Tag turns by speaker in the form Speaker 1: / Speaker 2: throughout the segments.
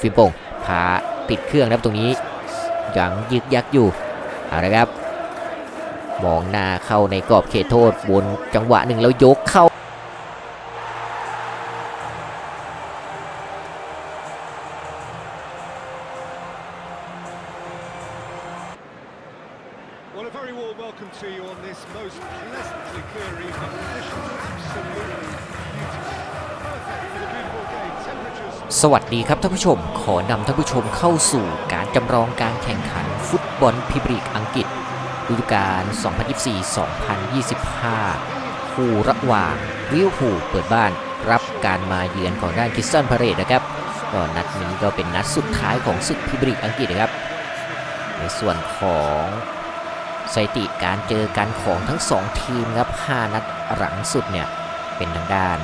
Speaker 1: ฟิมโปงพาปิดเครื่องนะครับตรงนี้ยังยึกยักอยู่เอาละครับมองหน้าเข้าในกรอบเขตโทษบนจังหวะหนึ่งแล้วยกเข้า สวัสดีครับท่านผู้ชม ขอนำท่านผู้ชมเข้าสู่การจำลองการแข่งขันฟุตบอลพรีเมียร์ลีกอังกฤษฤดูกาล 2024-2025 คู่ระหว่างลิเวอร์พูลเปิดบ้านรับการมาเยือนของด้านคิสตันพาเรตนะครับก็นัดนี้ก็เป็นนัดสุดท้ายของศึกพรีเมียร์ลีกอังกฤษนะครับ ในส่วนของสถิติการเจอกันของทั้ง 2 ทีมครับ 5 นัดหลังสุดเนี่ยเป็นทางด้าน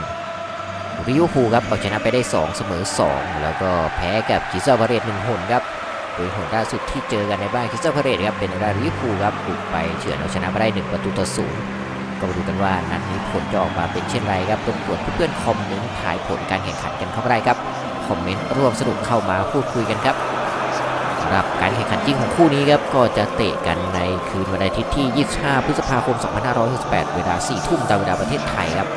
Speaker 1: ริวอร์พูครับเอาชนะไปได้ 2 เสมอ 2 แล้วก็แพ้กับคริสตัลพาเรตหนึ่งหนครับโดยหนล่าสุดที่เจอกันในบ้านคริสตัลพาเรตครับเป็นทาริวอร์พูครับบุกไปเฉือนเอาชนะมาได้ 1 ประตูต่อศูนย์ก็มาดูกันว่านัดนี้ผลจะออกมาเป็นเช่นไรครับรบกวนเพื่อนๆคอมเมนต์ถ่ายผลการแข่งขันกันเข้ามาได้ครับคอมเมนต์ร่วมสนุกเข้ามาพูดคุยกันครับสำหรับการแข่งขันจริงของคู่นี้ครับก็จะเตะกันในคืนวันอาทิตย์ที่ 25 พฤษภาคม 2568 เวลา 4 ทุ่มตามเวลาประเทศไทยครับ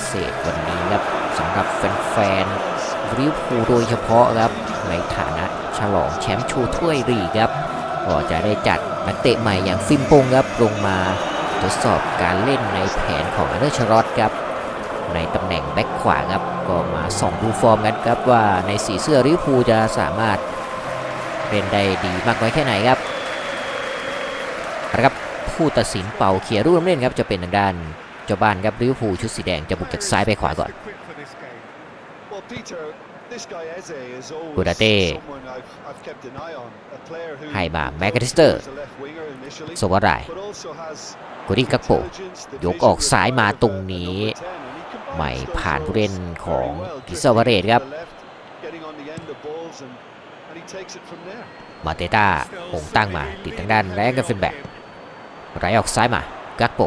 Speaker 1: พิเศษวันนี้ครับสำหรับแฟนๆริวพูโดยเฉพาะครับ ในฐานะฉลองแชมป์ชูถ้วยลีครับก็จะได้จัดนักเตะใหม่อย่างฟิมปงครับลงมาทดสอบการเล่นในแผนของอันเดอร์ชรอตครับในตำแหน่งแบ็คขวาครับก็มาส่องดูฟอร์มกันครับว่าในสีเสื้อริวพูจะสามารถเล่นได้ดีมากน้อยแค่ไหนครับเอาละครับผู้ตัดสินเป่าเขียรูปเล่นครับจะเป็นทางด้าน เจ้าบ้านครับลิเวฟูชุดสีแดงจะบุกจากซ้ายไปขวาก่อน
Speaker 2: กูดาเต้
Speaker 1: ให้มาแมกนิสเตอร์สวารายกูริกักโปยกออกซ้ายมาตรงนี้ ใหม่ผ่านผู้เล่นของกิซาวาเรตครับ มาเตต้าองตั้งมาติดทางด้านแรงกับฟินแบกไหลออกซ้ายมากักโป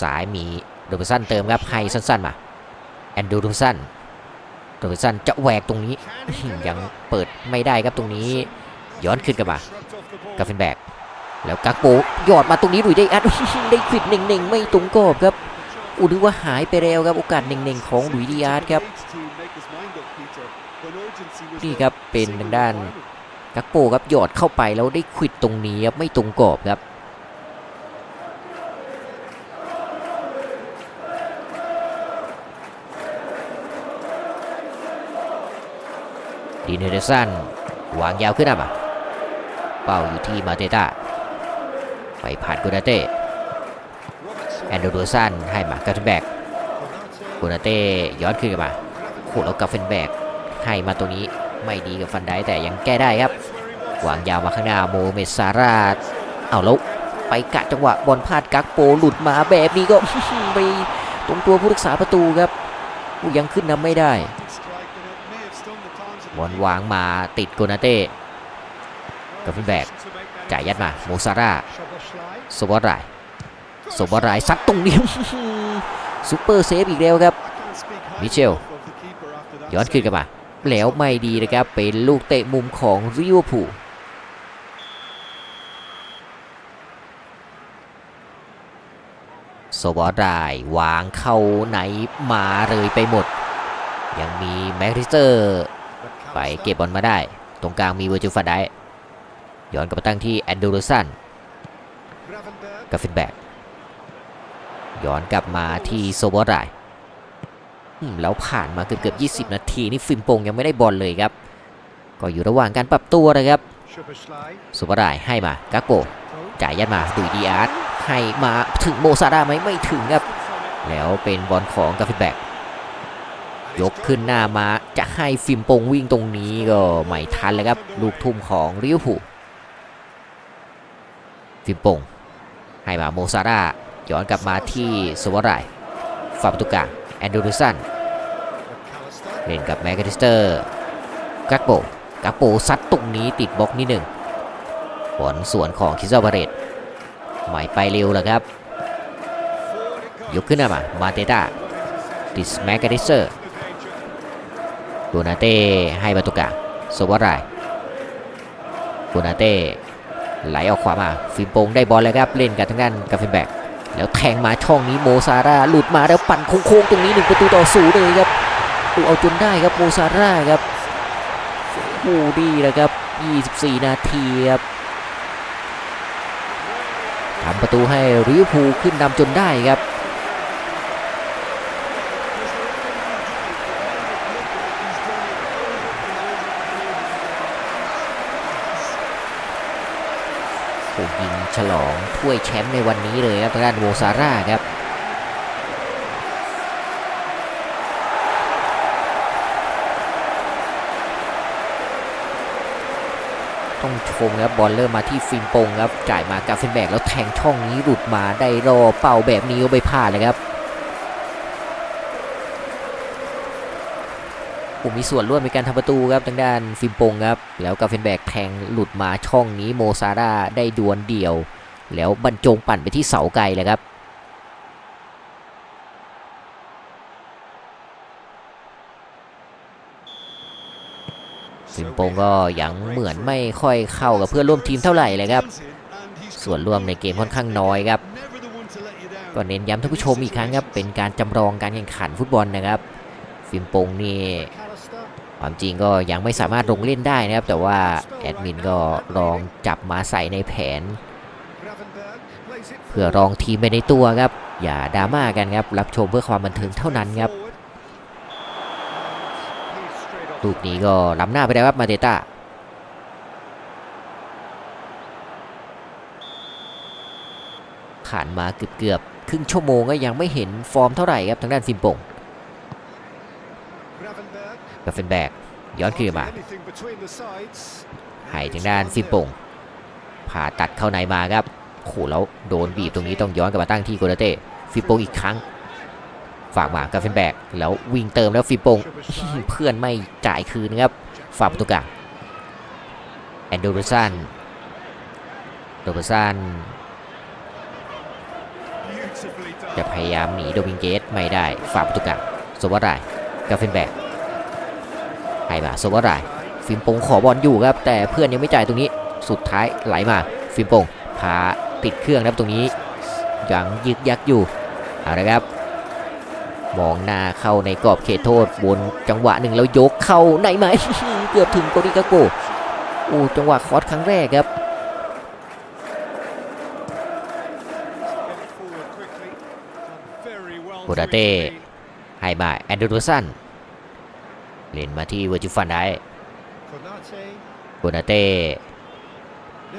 Speaker 1: ซ้ายมีโดเบสันเติมครับให้สั้นๆมาแอนดูโดเบสันโดเบสันจะแหวกตรงนี้ยังเปิดไม่ได้ครับตรงนี้ ย้อนขึ้นกลับมากาเฟนแบกแล้วกักโปหยอดมาตรงนี้ดุยได้อัดได้ควิดหนึ่งๆไม่ตรงกรอบครับอูนึกว่าหายไปแล้วครับโอกาสหนึ่งๆของดุยดีอาร์ตครับนี่ครับเป็นทางด้านกักโปครับหยอดเข้าไปแล้วได้ควิดตรงนี้ครับไม่ตรงกรอบครับ ดีนเฮเดอร์สันวางยาวขึ้นมาเป้าอยู่ที่มาเตต้าไปผ่านกูนาเต้แอนโดโดสันให้มากาเฟนแบกกูนาเต้ย้อนขึ้นมาโหแล้วกาเฟนแบกให้มาตรงนี้ไม่ดีกับฟันได้แต่ยังแก้ได้ครับวางยาวมาข้างหน้าโมเมซาราเอาแล้วไปกะจังหวะบอลพลาดกักโปหลุดมาแบบนี้ก็ไปตรงตัวผู้รักษาประตูครับยังขึ้นนำไม่ได้ บอลวางมาติดโกนาเต้กับฟินแบกจ่ายยัดมาโมซาร่าสวอตไรสวอตไรซัดตรงนี้ซูเปอร์เซฟอีกแล้วครับมิเชลย้อนขึ้นกลับมา แล้วไม่ดีนะครับ เป็นลูกเตะมุมของริวพูลสวอตไรวางเข้าไหนมาเลยไปหมด ยังมีแม็กริสเตอร์ ไปเก็บบอลมาได้ ตรงกลางมีเวอร์จูฟันได้ย้อนกลับมาตั้งที่แอนดูรสันกับฟินแบกย้อนกลับมาที่โซบอรายแล้วผ่านมาเกือบเกือบ20 นาทีนี่ฟิมโปงยังไม่ได้บอลเลยครับ ก็อยู่ระหว่างการปรับตัวนะครับโซบอรายให้มากักโปจ่ายยัดมาดุยดีอาร์ตให้มาถึงโมซาดาไหมไม่ถึงครับ แล้วเป็นบอลของกาฟินแบก ยกขึ้นหน้ามาจะให้ฟิมปงวิ่งตรงนี้ก็ไม่ทันเลยครับ ลูกทุ่มของริวผูฟิมปง ให้มาโมซาร่าย้อนกลับมาที่สวอรายฝ่าประตูกลางแอนดูริสันเล่นกับแมกกิสเตอร์กักโปกักโปซัดตรงนี้ติดบล็อกนิดหนึ่งบอลสวนของคิซาบาเรตไม่ไปเร็วแล้วครับ ยกขึ้นหน้ามา มาเตต้าติดแมกกิสเตอร์ โดนาเต้ให้ประตูกลางสวัสดิ์โดนาเต้ไหลออกขวามาฟิมโปงได้บอลแล้วครับเล่นกับทางด้านกาเฟนแบกแล้วแทงมาช่องนี้โมซาร่าหลุดมาแล้วปั่นโค้งๆตรงนี้หนึ่งประตูต่อศูนย์เลยครับโอ้เอาจนได้ครับโมซาร่าครับโอ้ดีแล้วครับ 24 นาทีครับทำประตูให้ริวพูขึ้นนำจนได้ครับ โอ้ยิง ฉลองถ้วยแชมป์ในวันนี้เลยครับทางด้านโวซาร่าครับต้องชมครับบอลเริ่มมาที่ฟินปงครับจ่ายมากาเฟนแบกแล้วแทงช่องนี้หลุดมาได้รอเป่าแบบนี้ก็ไปพลาดเลยครับ ผมมีส่วนร่วมในการทำประตูครับทางด้านฟินปงครับ แล้วกาเฟนแบกแทงหลุดมาช่องนี้โมซาร่าได้ดวลเดี่ยว แล้วบรรจงปั่นไปที่เสาไกลเลยครับฟินโปงก็ยังเหมือนไม่ค่อยเข้ากับเพื่อนร่วมทีมเท่าไหร่เลยครับ ส่วนร่วมในเกมค่อนข้างน้อยครับก็เน้นย้ำท่านผู้ชมอีกครั้งครับเป็นการจำลองการแข่งขันฟุตบอลนะครับฟิมปงนี่ ความจริงก็ยังไม่สามารถลงเล่นได้นะครับ แต่ว่าแอดมินก็ลองจับมาใส่ในแผน เพื่อรองทีมไปในตัวครับ อย่าดราม่ากันครับ รับชมเพื่อความบันเทิงเท่านั้นครับลูกนี้ก็ล้ำหน้าไปแล้วครับมาเตต้าผ่านมาเกือบเกือบครึ่งชั่วโมงก็ยังไม่เห็นฟอร์มเท่าไหร่ครับทางด้านฟิมปง กับเฟนแบกย้อนคืนมาให้ทางด้านฟิมปงผ่าตัดเข้าในมาครับโอ้โหแล้วโดนบีบตรงนี้ต้องย้อนกลับมาตั้งที่โกลเต้ฟิปงอีกครั้ง ฝากมากับเฟนแบกแล้ววิ่งเติมแล้วฟิปงเพื่อนไม่จ่ายคืนครับฝากประตูกลางแอนโดรสันโดรสันจะพยายามหนีโดมิงเกสไม่ได้ฝากประตูกลางโซวารายกาเฟนแบก ให้มาโซวารายฟิมปงขอบอลอยู่ครับ แต่เพื่อนยังไม่จ่ายตรงนี้สุดท้ายไหลมาฟิมปงพาติดเครื่องนะครับตรงนี้ยังยึกยักอยู่เอาละครับมองหน้าเข้าในกรอบเขตโทษบนจังหวะหนึ่งแล้วยกเข้าในไหมเกือบถึงโกดิกาโกโอ้จังหวะคอร์สครั้งแรกครับโบดาเต้ให้มาแอนดอร์สัน เล่นมาที่เวอร์จิฟันได้โบนาเต้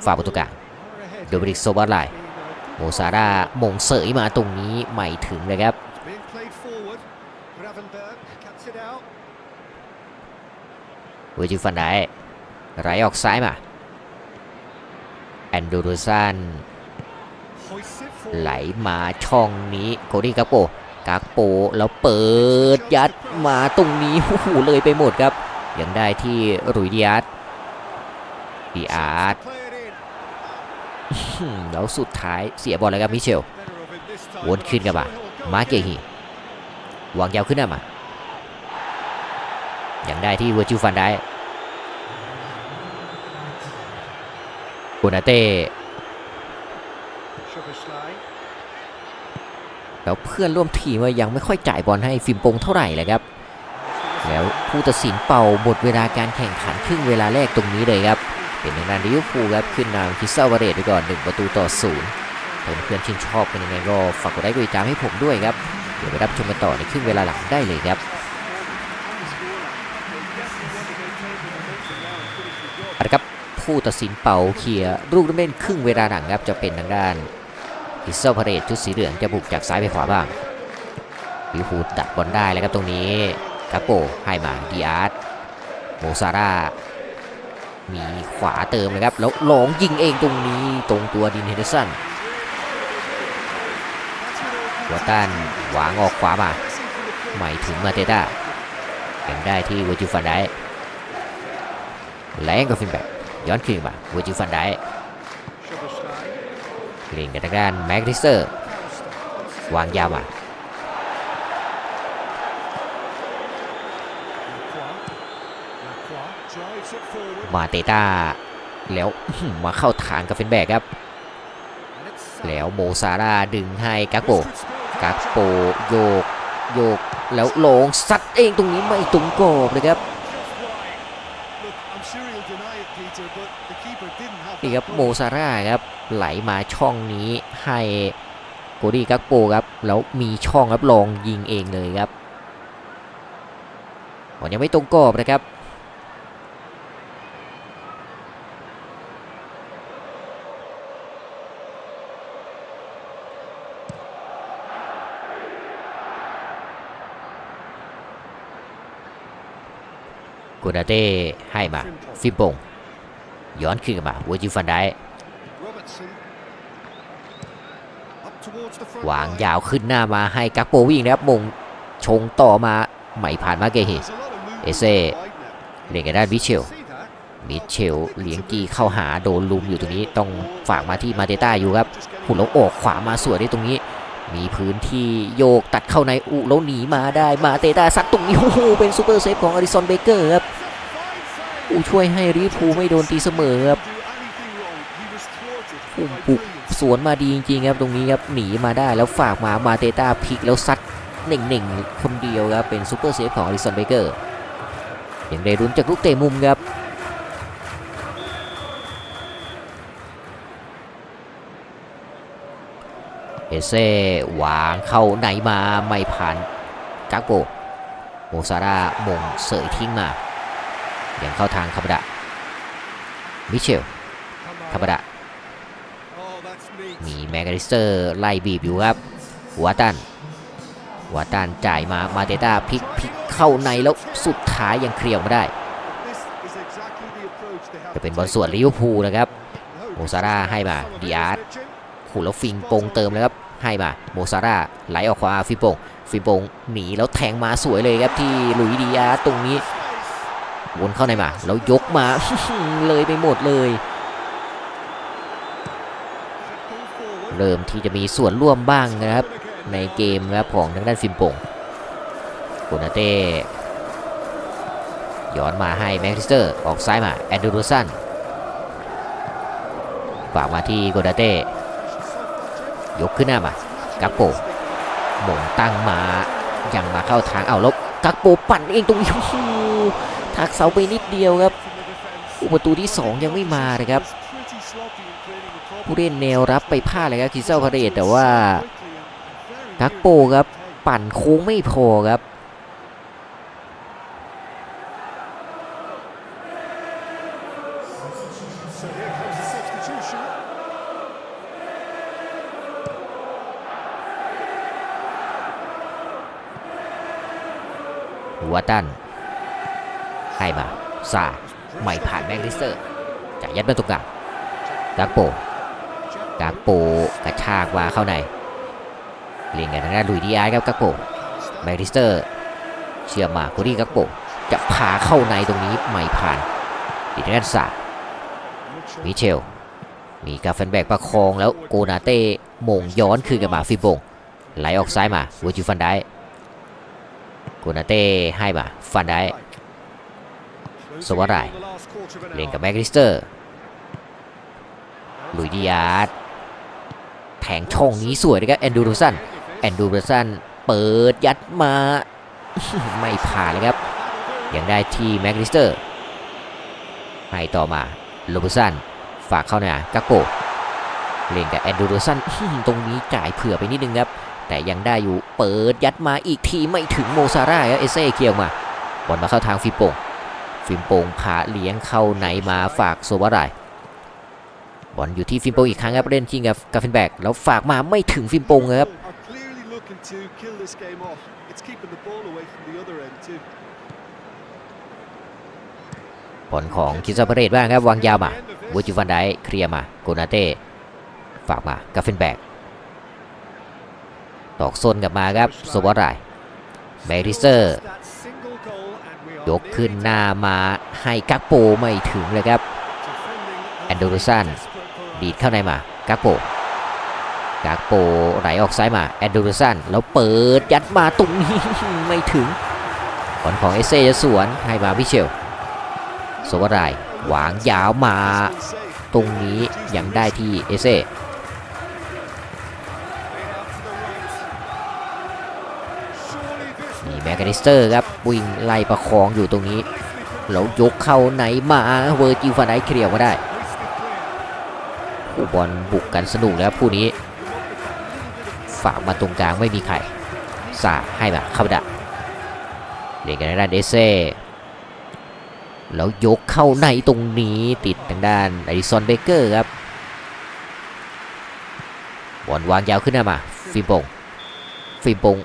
Speaker 1: ฝากประตูกลางโดมินิกโซบาร์ไลโมซาร่ามงเสยมาตรงนี้ไม่ถึงเลยครับ
Speaker 2: Being played forward. Gravenberg cuts it out.
Speaker 1: เวอร์จิฟันได้ไหลออกซ้ายมาแอนดูรสัน
Speaker 2: Hoists it
Speaker 1: ไหล
Speaker 2: forward.
Speaker 1: มาช่องนี้โคดี้กาโป กาโปแล้วเปิดยัดมาตรงนี้โอ้โหเลยไปหมดครับ ยังได้ที่รุยดิอาร์ตดิอาร์ตแล้วสุดท้ายเสียบอลแล้วครับมิเชลวนขึ้นกลับมามาเกฮีวางยาวขึ้นหน้ามายังได้ที่เวอร์จิฟันได้โบนาเต้ แล้วเพื่อนร่วมทีมว่ายังไม่ค่อยจ่ายบอลให้ฟิล์มโปงเท่าไหร่เลยครับ แล้วผู้ตัดสินเป่าหมดเวลาการแข่งขันครึ่งเวลาแรกตรงนี้เลยครับเป็นทางด้านลิเวอร์พูลครับขึ้นนำคิสตัลบาเรตไปก่อน 1 ประตูต่อศูนย์ถ้าเพื่อนๆชื่นชอบเป็นยังไงก็ฝากกดไลค์กดติดตามให้ผมด้วยครับเดี๋ยวไปรับชมกันต่อในครึ่งเวลาหลังได้เลยครับเอะครับผู้ตัดสินเป่าเคลียร์ลูกเล่นครึ่งเวลาหลังครับจะเป็นทางด้าน คริสตัลบาเรตชุดสีเหลืองจะบุกจากซ้ายไปขวาบ้างลิเวอร์พูลตัดบอลได้แล้วครับตรงนี้กาโปให้มาดีอาร์ตโมซาร่ามีขวาเติมเลยครับ แล้วหลงยิงเองตรงนี้ตรงตัวดินเฮนเดอร์สันวอตันวางออกขวามาใหม่ถึงมาเตต้ายังได้ที่เวอร์จิฟันได้แรงกับฟินแบกย้อนคืนมาเวอร์จิฟันได้ เล่นกันทางด้านแม็กดิสเตอร์วางยาวมามาเตต้าแล้วมาเข้าทางกับเฟนแบกครับ แล้วโมซาร่าดึงให้กักโปกัก
Speaker 2: future.
Speaker 1: โปโยก โยก แล้วลงซัดเองตรงนี้ไม่ตรงกรอบเลยครับ นี่ครับโมซาร่าครับไหลมาช่องนี้ให้โกดี้กักโปครับแล้วมีช่องครับลองยิงเองเลยครับบอลยังไม่ตรงกรอบนะครับกูดาเต้ให้มาฟิปปง ย้อนคืนกลับมาเวอร์จิลฟันได้
Speaker 2: Robertson. Up towards the front
Speaker 1: วาง
Speaker 2: line.
Speaker 1: ยาวขึ้นหน้ามาให้กักโปวิ่งนะครับมงชงต่อมาไม่ผ่านมาเกเฮ
Speaker 2: There's a lot of movement
Speaker 1: Ese
Speaker 2: wide now.
Speaker 1: เล่นกันด้านมิเชล
Speaker 2: See that?
Speaker 1: มิเชลเลี้ยงกีเข้าหาโดนลุมอยู่ตรงนี้ต้องฝากมาที่มาเตต้าอยู่ครับ
Speaker 2: Just getting
Speaker 1: หุ่นแล้วออกขวามาสวยได้ตรงนี้ มีพื้นที่โยกตัดเข้าในอุแล้วหนีมาได้มาเตต้าซัดตรงนี้โอ้โหเป็นซูเปอร์เซฟของอริซอนเบเกอร์ครับ อูช่วยให้ลิเวอร์พูลไม่โดนตีเสมอครับขุมปุกสวนมาดีจริงๆครับตรงนี้ครับหนีมาได้แล้วฝากมามาเตต้าพิกแล้วซัดหนึ่งหนึ่งคนเดียวครับเป็นซูเปอร์เซฟของอริสันเบเกอร์ยังได้รุนจากลูกเตะมุมครับเอเซ่วางเข้าไหนมาไม่ผ่านกาโกโมซาร่ามงเสยทิ้งมา ยังเข้าทางคาบดะมิเชล
Speaker 2: Come
Speaker 1: คาบดะ
Speaker 2: Oh, that's neat.
Speaker 1: มีแมกกาลิสเตอร์ไล่บีบอยู่ครับวัตันวัตันจ่ายมามาเตต้าพลิกพลิกเข้าในแล้วสุดท้ายยังเคลียร์ออกมาได้
Speaker 2: This is exactly the approach they have
Speaker 1: จะเป็น
Speaker 2: to
Speaker 1: บอล
Speaker 2: take.
Speaker 1: ส่วนลิเวอร์พูลนะครับ
Speaker 2: No,
Speaker 1: โมซาร่าให้มา
Speaker 2: some of
Speaker 1: ดิ
Speaker 2: it
Speaker 1: อาร์ต
Speaker 2: is pitching.
Speaker 1: ขู่แล้วฟิงโปงเติมเลยครับให้มาโมซาร่าไหลออกขวาฟิโปงฟิโปงหนีแล้วแทงมาสวยเลยครับที่หลุยส์ดิอาร์ตตรงนี้
Speaker 2: Space.
Speaker 1: วนเข้าในมาแล้วยกมา เลยไปหมดเลย เริ่มที่จะมีส่วนร่วมบ้างนะครับ ในเกมนะครับของทางด้านฟิมปงโกนาเต้ย้อนมาให้แม็กซิสเตอร์ออกซ้ายมาแอนดูโรสันฝากมาที่โกนาเต้ยกขึ้นหน้ามากักโปหม่งตั้งมายังมาเข้าทางเอาแล้วกักโปปั่นเองตรงนี้ หทักเสาไปนิดเดียวครับอุประตูที่ 2 ยังไม่มานะครับ ผู้เล่นแนวรับไปพลาดเลยครับคิเซลพาเรตแต่ว่ากักโปครับปั่นโค้งไม่พอครับวัตตัน ให้มาซาไม่ผ่านแม็กลิสเตอร์จะยัดมาตรงกลางกากโปกากโปกระชากว่าเข้าในเลียงกันทางด้านลุยดีอาร์ครับกากโปแม็กลิสเตอร์เชื่อมมาโคดี้กากโปจะพาเข้าในตรงนี้ไม่ผ่านติดทางด้านซามิเชล มีกาเฟนแบกประคองแล้วโกนาเต้มงย้อนคืนกับมาฟิบงไหลออกซ้ายมาวูจิฟันได้โกนาเต้ให้มาฟันได้
Speaker 2: Closing
Speaker 1: So what
Speaker 2: in
Speaker 1: I-
Speaker 2: on the last quarter of an
Speaker 1: เล่นกับแม็กลิสเตอร์ลุยดิอาร์ตแทงช่องนี้สวยนะครับแอนดูโรสันแอนดูโรสันเปิดยัดมา ไม่ผ่านเลยครับ ยังได้ที่แม็กลิสเตอร์ให้ต่อมาโรเบสันฝากเข้าหน้ากักโกเล่นกับแอนดูโรสันตรงนี้จ่ายเผื่อไปนิดนึงครับ แต่ยังได้อยู่เปิดยัดมาอีกทีไม่ถึงโมซาร่าครับเอเซ่เคียวมาบอลมาเข้าทางฟิมโปง ฟิมโปงพาเลี้ยงเข้าในมาฝากโซวารายบอลอยู่ที่ฟิมโปงอีกครั้งครับเล่นชิงกับกาเฟนแบกแล้วฝากมาไม่ถึงฟิมโปงครับ
Speaker 2: Are clearly looking to kill this game off. It's keeping the ball away from the other end too.
Speaker 1: บอลของคิซาเปเรตบ้างครับวางยาวมาวูจิวันไดเคลียร์มาโกนาเต้ฝากมากาเฟนแบกตอกโซนกลับมาครับโซวารายแมริเซอร์ ยกขึ้นหน้ามาให้กักโปไม่ถึงเลยครับแอนโดรูสันดีดเข้าในมากักโปกักโปไหลออกซ้ายมาแอนโดรูสันแล้วเปิดยัดมาตรงนี้ไม่ถึงบอลของเอเซจะสวนให้มาพิเชลสวรายหวางยาวมา ตรงนี้ยังได้ที่เอเซ่ นิสเตอร์ครับวิ่งไล่ประคองอยู่ตรงนี้แล้วยกเข้าไหนมาเวอร์จิลฟานไดเคลียร์มาได้ผู้บอลบุกกันสนุกแล้วผู้นี้ ฝากมาตรงกลางไม่มีใครสาให้แบบเข้าดักเล่นกันทางด้านเดเซ่แล้วยกเข้าในตรงนี้ติดทางด้านอดิสันเบเกอร์ครับบอลวางยาวขึ้นหน้ามาฟิมบง ฟิมบง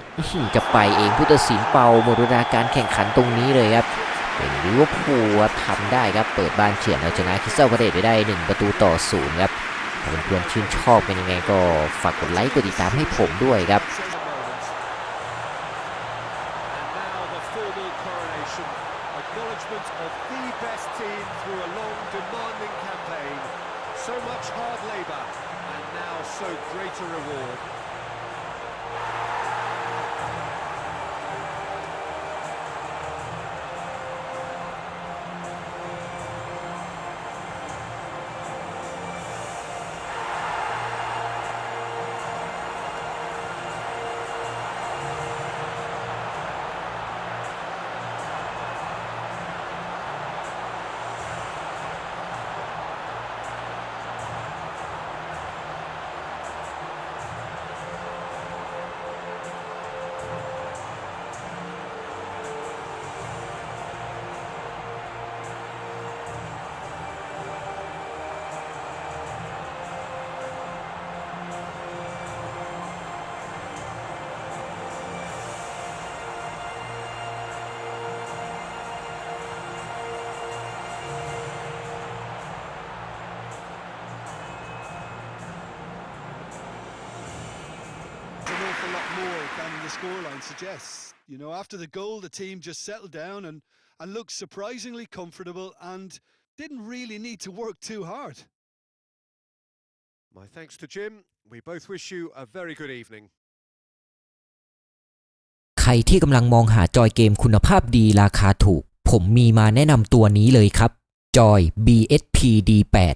Speaker 1: จะไปเองผู้ตัดสินเป่าหมดเวลาการแข่งขันตรงนี้เลยครับเป็นลิเวอร์พูลทำได้ครับเปิดบ้านเฉียนเอาชนะคริสตัลพาเลตไปได้ 1 ประตูต่อศูนย์ครับถ้าเพื่อนๆชื่นชอบเป็นยังไงก็ฝากกดไลค์กดติดตามให้ผมด้วยครับ
Speaker 3: lot more than the scoreline suggests. You know, after the goal, the team just settled down and, and looked surprisingly comfortable and didn't really need to work too hard.
Speaker 2: My thanks to Jim. We both wish you a very good evening.
Speaker 1: ใครที่กำลังมองหาจอยเกมคุณภาพดีราคาถูก ผมมีมาแนะนำตัวนี้เลยครับ จอย BSP D8